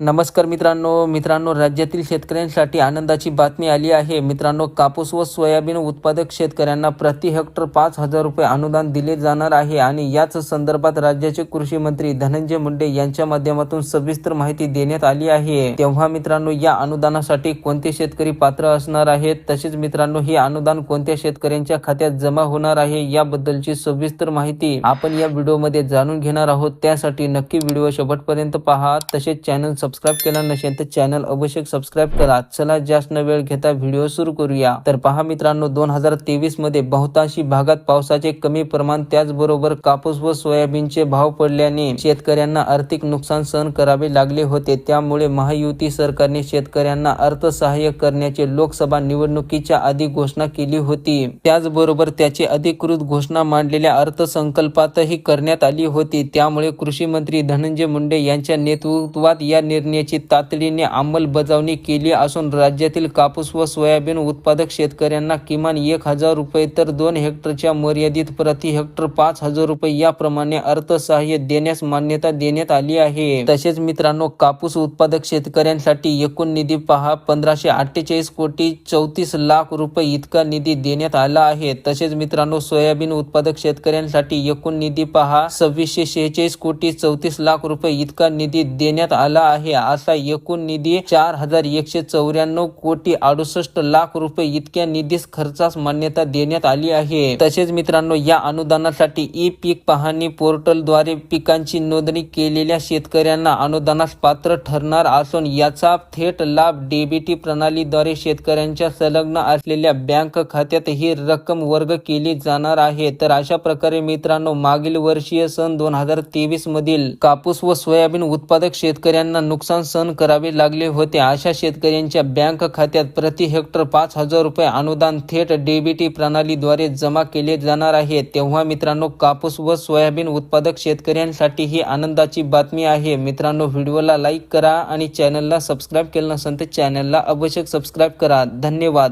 नमस्कार मित्रांनो मित्रांनो राज्यातील शेतकऱ्यांसाठी आनंदाची बातमी आली आहे. मित्रांनो कापूस व सोयाबीन उत्पादक शेतकऱ्यांना प्रति हेक्टर पाच हजार रुपये अनुदान दिले जाणार आहे आणि याच संदर्भात राज्याचे कृषी मंत्री धनंजय मुंडे यांच्या माध्यमातून सविस्तर माहिती देण्यात आली आहे. तेव्हा मित्रांनो या अनुदानासाठी कोणते शेतकरी पात्र असणार आहेत? तसेच मित्रांनो हे अनुदान कोणत्या शेतकऱ्यांच्या खात्यात जमा होणार आहे? याबद्दलची सविस्तर माहिती आपण या व्हिडिओमध्ये जाणून घेणार आहोत. त्यासाठी नक्की व्हिडिओ शेवटपर्यंत पहा. तसेच चॅनल सबस्क्राईब केला नसेल तर चॅनल अवश्य सबस्क्राईब करा. चला जास्त न वेळ घेता व्हिडिओ सुरू करूया. तर पहा मित्रांनो दोन हजार तेवीसमध्ये बहुतांशी भागात पावसाचे कमी प्रमाण त्याचबरोबर कापूस व सोयाबीनचे भाव पडल्याने शेतकऱ्यांना आर्थिक नुकसान सहन करावे लागले होते. त्यामुळे महायुती सरकारने शेतकऱ्यांना अर्थसहाय्य करण्याचे लोकसभा निवडणुकीच्या आधी घोषणा केली होती. त्याचबरोबर त्याची अधिकृत घोषणा मांडलेल्या अर्थसंकल्पातही करण्यात आली होती. त्यामुळे कृषी मंत्री धनंजय मुंडे यांच्या नेतृत्वात या निर्णयाची तातडीने अंमलबजावणी केली असून राज्यातील कापूस व सोयाबीन उत्पादक शेतकऱ्यांना किमान एक हजार रुपये तर दोन हेक्टरच्या मर्यादित प्रति हेक्टर पाच हजार रुपये याप्रमाणे अर्थसहाय्य देण्यास मान्यता देण्यात आली आहे. तसेच मित्रांनो कापूस उत्पादक शेतकऱ्यांसाठी एकूण निधी पहा पंधराशे अठ्ठेचाळीस कोटी चौतीस लाख रुपये इतका निधी देण्यात आला आहे. तसेच मित्रांनो सोयाबीन उत्पादक शेतकऱ्यांसाठी एकूण निधी पहा सव्वीसशे शेहेचाळीस कोटी चौतीस लाख रुपये इतका निधी देण्यात आला आहे. असा एकूण निधी चार हजार एकशे चौऱ्याण्णव कोटी अडुसष्ट लाख रुपये इतक्या निधीस खर्चास मान्यता देण्यात आली आहे. तसेच मित्रांनो या अनुदानासाठी ई पीक पाहणी पोर्टलद्वारे पिकांची नोंदणी केलेल्या शेतकऱ्यांना अनुदानास पात्र ठरणार असून याचा थेट लाभ डेबिटी प्रणालीद्वारे शेतकऱ्यांच्या संलग्न असलेल्या बँक खात्यात ही रक्कम वर्ग केली जाणार आहे. तर अशा प्रकारे मित्रांनो मागील वर्षीय सन दोन हजार तेवीस मधील कापूस व सोयाबीन उत्पादक शेतकऱ्यांना नुकसान सहन करावे लागले होते. अशा शेतकऱ्यांच्या बँक खात्यात प्रति हेक्टर पाच हजार रुपये अनुदान थेट डीबीटी प्रणालीद्वारे जमा केले जाणार आहे. तेव्हा मित्रांनो कापूस व सोयाबीन उत्पादक शेतकऱ्यांसाठी ही आनंदाची बातमी आहे. मित्रांनो व्हिडिओला लाईक करा आणि चॅनलला सबस्क्राईब केलं नसेल तर चॅनलला अवश्य सबस्क्राईब करा. धन्यवाद.